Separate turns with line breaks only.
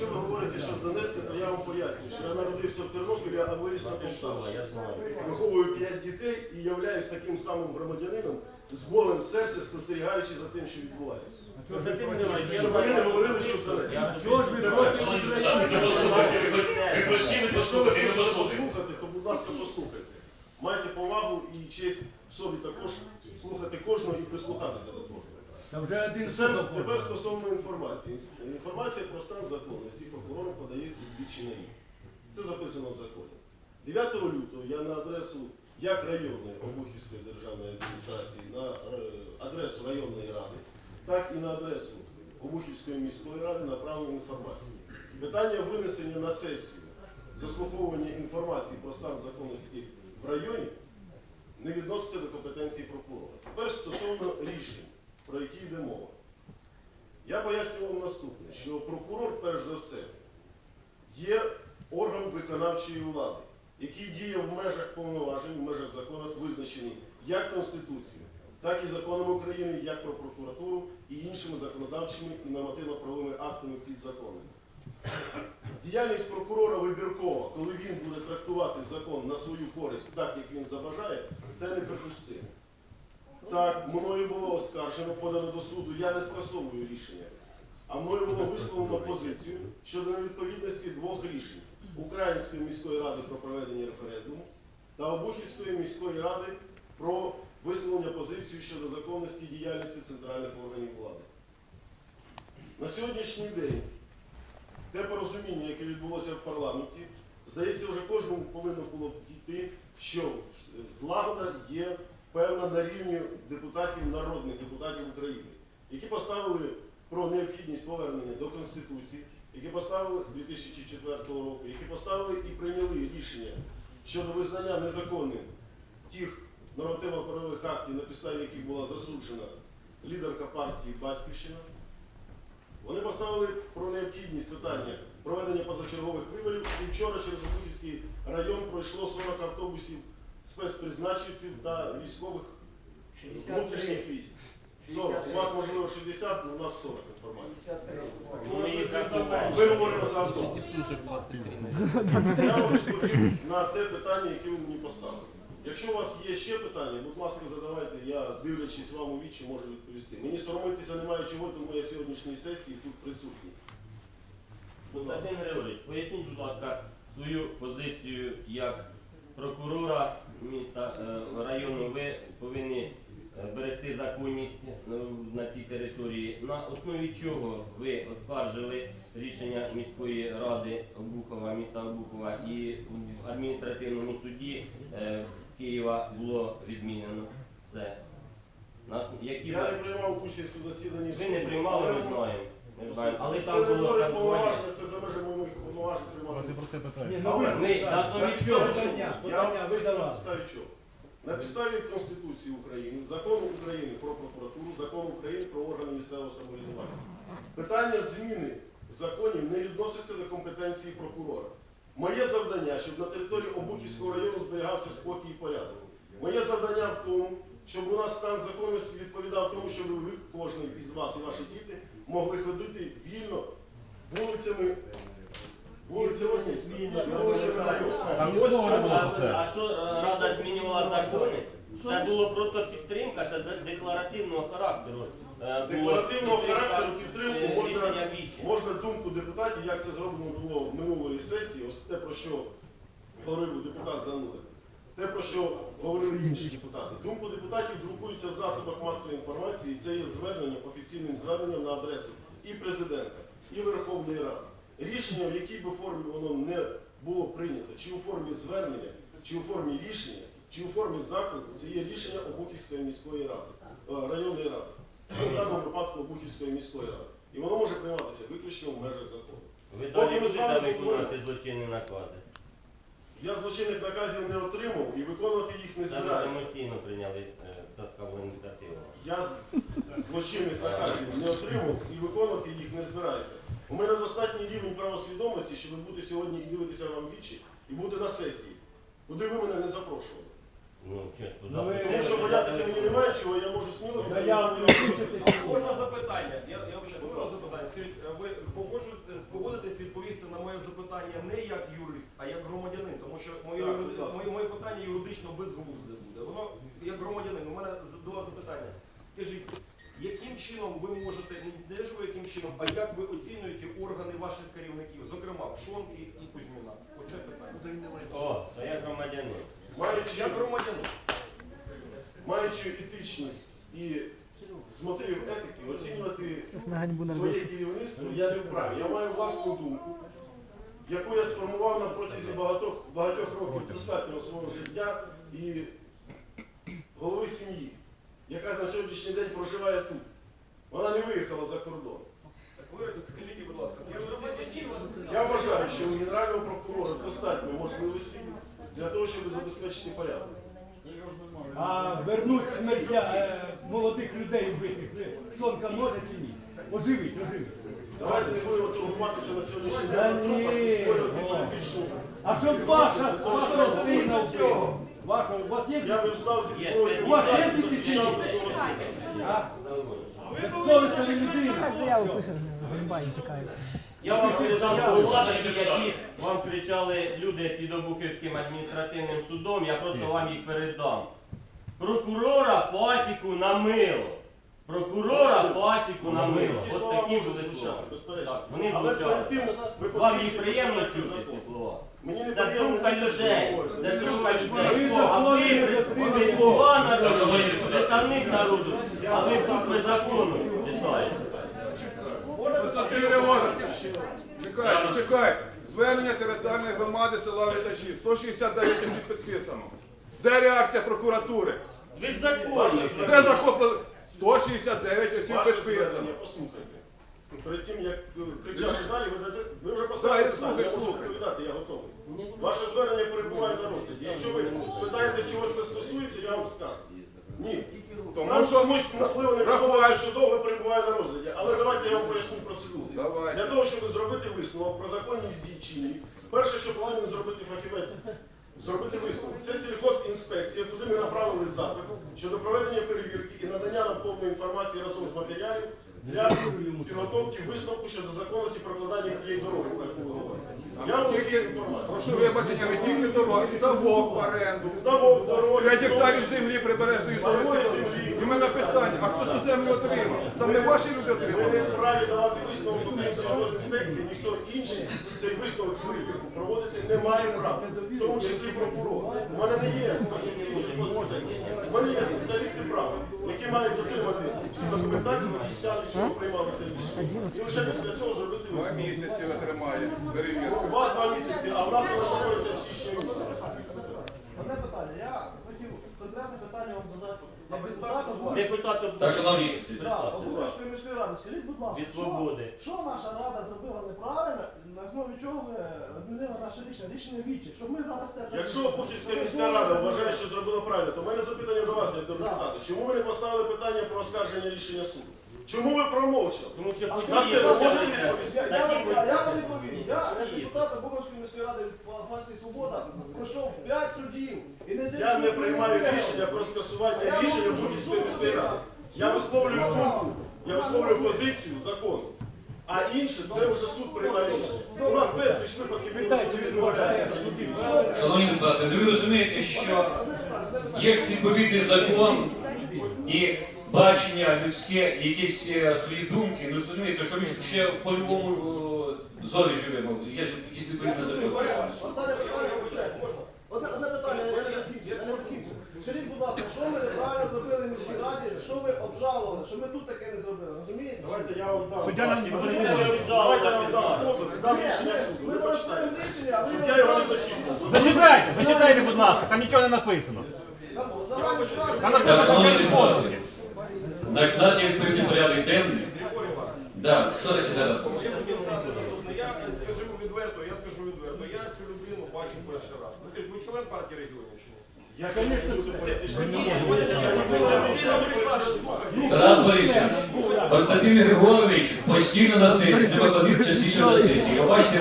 Якщо ви говорите, що з Донецька, то я вам поясню, що я народився в Тернополі, а виріс на
знаю.
Виховую п'ять дітей і являюсь таким самим громадянином з болем в серці, спостерігаючи за тим, що відбувається. Щоб ви не говорили, що з Донецька.
Ви
Ви
Якщо ви хочете послухати, то будь ласка, послухайте. Майте повагу і честь в собі також слухати кожного і прислухатися до кожного.
Та вже один
Це тепер стосовно інформації. Інформація про стан законності прокурору подається двічі на рік. Це записано в законі. 9 лютого я на адресу як районної Обухівської державної адміністрації, на е, адресу районної ради, так і на адресу Обухівської міської ради направив інформацію. Питання винесення на сесію заслуховування інформації про стан законності в районі не відноситься до компетенції прокурора. Тепер стосовно рішень, про які йде мова. Я поясню вам наступне, що прокурор, перш за все, є орган виконавчої влади, який діє в межах повноважень, в межах законів, визначений як Конституцією, так і законом України, як про прокуратуру і іншими законодавчими і нормативно-правовими актами підзаконними. Діяльність прокурора вибіркова, коли він буде трактувати закон на свою користь так, як він забажає, це неприпустимо. Так, мною було оскаржено, подано до суду, я не скасовую рішення. А мною було висловлено позицію щодо невідповідності двох рішень Української міської ради про проведення референдуму та Обухівської міської ради про висловлення позиції щодо законності діяльності центральних органів влади. На сьогоднішній день те порозуміння, яке відбулося в парламенті, здається, вже кожному повинно було б дійти, що злагода є певна на рівні депутатів, народних депутатів України, які поставили про необхідність повернення до Конституції, які поставили 2004 року, які поставили і прийняли рішення щодо визнання незаконним тих нормативно-правових актів, на підставі яких була засуджена лідерка партії Батьківщина. Вони поставили про необхідність питання проведення позачергових виборів. І вчора через Обухівський район пройшло 40 автобусів спецпризначенців та військових внутрішніх військ. 40. У вас можливо 60, але у нас 40 інформації.
Ну, ми
говоримо за автобус. Я вам відповів на те питання, яке ви мені поставили. Якщо у вас є ще питання, будь ласка, задавайте, я дивлячись вам у вічі, можу відповісти. Мені соромитися немає чого, тому я сьогоднішній сесії тут присутній. Будь ласка.
Поясніть, будь ласка, свою позицію як прокурора міста е, району. Ви повинні е, берегти законність е, на цій території. На основі чого ви оскаржили рішення міської ради Обухова, міста Обухова і в адміністративному суді Києва було відмінено це. На- Які
Я не приймав участь у засіданні
ви не приймали, ми знаємо. Ми знаємо. Але
це
там
не
було
моє
трактування.
повноваження, це за межами повноважень приймати.
ну
Але
ви
на
На
основі
підставі
чого?
чого?
Подання,
Я вам скажу на підставі чого. На підставі Конституції України, закону України про прокуратуру, закону України про органи місцевого самоврядування. Питання зміни законів не відноситься до компетенції прокурора. Моє завдання, щоб на території Обухівського району зберігався спокій і порядок. Моє завдання в тому, щоб у нас стан законності відповідав тому, щоб ви, кожен із вас і ваші діти, могли ходити вільно вулицями,
А
Ось в чому
А, а що е, рада змінювала закони? Це було просто підтримка, це де- декларативного характеру. Е, було
Декларативного характеру підтримку
е,
можна-
рішення.
Можна думку депутатів, як це зроблено було в минулої сесії, ось те, про що говорив депутат Зануда, те, про що говорили інші депутати. Думку депутатів друкується в засобах масової інформації, і це є зверненням, офіційним зверненням на адресу і президента, і Верховної Ради. Рішення, в якій би формі воно не було прийнято, чи у формі звернення, чи у формі рішення, чи у формі заклику, це є рішення Обухівської міської ради, е, районної ради, в даному випадку Обухівської міської ради. І воно може прийматися виключно в межах закону.
Ви далі будете виконувати злочинні накази.
Я злочинних наказів не отримав і виконувати їх не збираюся.
самостійно прийняли е, таку ініціативу.
Я злочинних наказів не отримав і виконувати їх не збираюся. У мене достатній рівень правосвідомості, щоб бути сьогодні і дивитися вам вічі, і бути на сесії, куди ви мене не запрошували.
Ну, ж, туди.
Ну, ви-
Тому що боятися мені немає чого, я можу сміло
Заяву
відповідати.
напишете.
Можна запитання? Я, я вже можна запитання. Скажіть, ви погоджуєте- погодитесь від
питання не як юрист, а як громадянин, тому що моє,
Так,
юри-
ласка.
моє, моє питання юридично безглузде буде. Воно як громадянин. У мене з- до вас запитання. Скажіть, яким чином ви можете, не те, ви яким чином, а як ви оцінюєте органи ваших керівників, зокрема Пшонки і Кузьміна? Оце питання.
О, то я громадянин.
Маючи,
Як громадянин.
маючи етичність і з мотивів етики оцінювати своє керівництво, я не вправі. Я маю власну думку, яку я сформував на протязі багатьох, багатьох років достатнього свого життя і голови сім'ї, яка на сьогоднішній день проживає тут. Вона не виїхала за кордон.
Так ви скажіть, будь ласка,
Я вважаю, що у Генерального прокурора достатньо можливостей для того, щоб забезпечити порядок.
А вернуть смертя е, молодих людей вбитих, Сонка може чи ні? Оживить, оживить.
Давайте не будемо торгуватися на сьогоднішній
Та
день на трупах
ні,
і створювати політичну.
А щоб ваша, вашого сина вбили? Вашого, у вас є
Я би встав зі зброєю
У вас є діти чи ні? а? безсовісна людина?
Заяву пише, тікає.
Я вам передав
Я-
провади, які вам кричали люди під Обухівським адміністративним судом, я просто вам їх передам. Прокурора пасіку на мило. Прокурора пасіку на мило. От такі були
безперечно.
Вони
Але перед тим ви
Вам їх приємно чути ці слова?
Мені не
Це
приємно
думка людей. Це думка людей. А ви ви голова народу, представник народу, а ви букви закону читаєте.
Чекайте, чекайте. Звернення територіальної громади села Вітачі. 169 осіб підписано. Де реакція прокуратури?
Ви ж законні.
Де захоплено? 169 осіб
ваше
підписано.
звернення, послухайте. Перед тим, як е, кричати далі, ви, дайте, ви вже
Да,
поставили
я
питання, я можу
слухаю.
відповідати, я готовий. Ваше звернення перебуває на розгляді. Якщо ви спитаєте, чого це стосується, я вам скажу. Ні.
Тому
Нам
що
комусь, можливо, не подобається, що довго перебуває на розгляді, але давайте я вам поясню процедуру.
Давайте.
Для того, щоб зробити висновок про законність дій чинів, перше, що повинен зробити фахівець, зробити висновок. Це сільхозінспекція, куди ми направили запит щодо проведення перевірки і надання нам повної інформації разом з матеріалів для підготовки висновку щодо законності прокладання тієї дороги. Я вам даю інформацію.
прошу вибачення, тільки дорог, ставок в оренду.
Ставок, дороги,
5 гектарів землі прибережної зони.
землі.
В мене питання, а хто ту землю отримав? Там не ваші люди
не
отримали?
вправі давати висновок сільгоспінспекції, ніхто інший цей висновок перевірку проводити не має права, в тому числі прокурор. У мене не є фахівці сільгоспінспекції, у мене є спеціалісти права, які мають отримати всі документації підставі, чого приймалися рішення. І лише після цього зробити
Два місяці отримає перевірку.
У вас два місяці, а в нас вона знаходиться з січня місяця.
Одне питання. Я хотів конкретне питання вам задати.
А
Як
представте,
депутат
будь ласка.
Шановні,
міської ради. Скажіть, будь ласка,
Від
що,
свободи.
що наша рада зробила неправильно, на основі чого ви відмінили наше рішення, рішення вічі, щоб ми зараз це...
Якщо Бухівська міська рада вважає, що зробила правильно, то в мене запитання до вас, як до депутата. Чому ви не поставили питання про оскарження рішення суду? Чому ви промовчали?
Тому що
А
На це ви можете відповісти?
Я,
Такі
я, вам відповім. Я, як депутат Обухівської міської ради по фракції Свобода, пройшов 5 судів.
Я не приймаю рішення про скасування рішення Бухівської міської ради. Я висловлюю думку, я висловлюю позицію закону. А інше це вже суд приймає рішення. У нас безліч випадків, суд відмовляє.
шановні депутати, ну ви розумієте, що є ж відповідний закон і бачення людське, якісь е, свої думки. Ну розумієте, що ми ще в польовому е, зорі живемо. Є ж якісь відповідні закони.
Останнє питання, вибачайте, можна? Одне, одне питання, я не закінчу, я не закінчу. Скажіть, будь ласка, що ми неправильно зробили в міській раді, що ви обжалували, що ми тут таке не зробили, розумієте?
Давайте я вам дам.
Суддя нам не
Давайте
буде
я вам. Давайте я вам дам позов, і дам рішення суду.
Ми зараз
почитаєте.
приймемо рішення, а ви
Щоб я його не зачитував.
Зачитайте, зачитайте, будь ласка, там нічого не написано.
Там загальні фрази.
Там написано, що
депутати, значить, у нас є відповідний порядок денний. Да, що таке зараз?
Я хотів сказати наступне. Я скажу відверто, я скажу відверто. Я цю людину бачу перший раз. Ви скажіть, ви член партії регіонів?
Я, конечно, не.
Тарас Борисович, Константин Григорович постійно на сесії, треба ходити частіше на сесії. Ви бачите,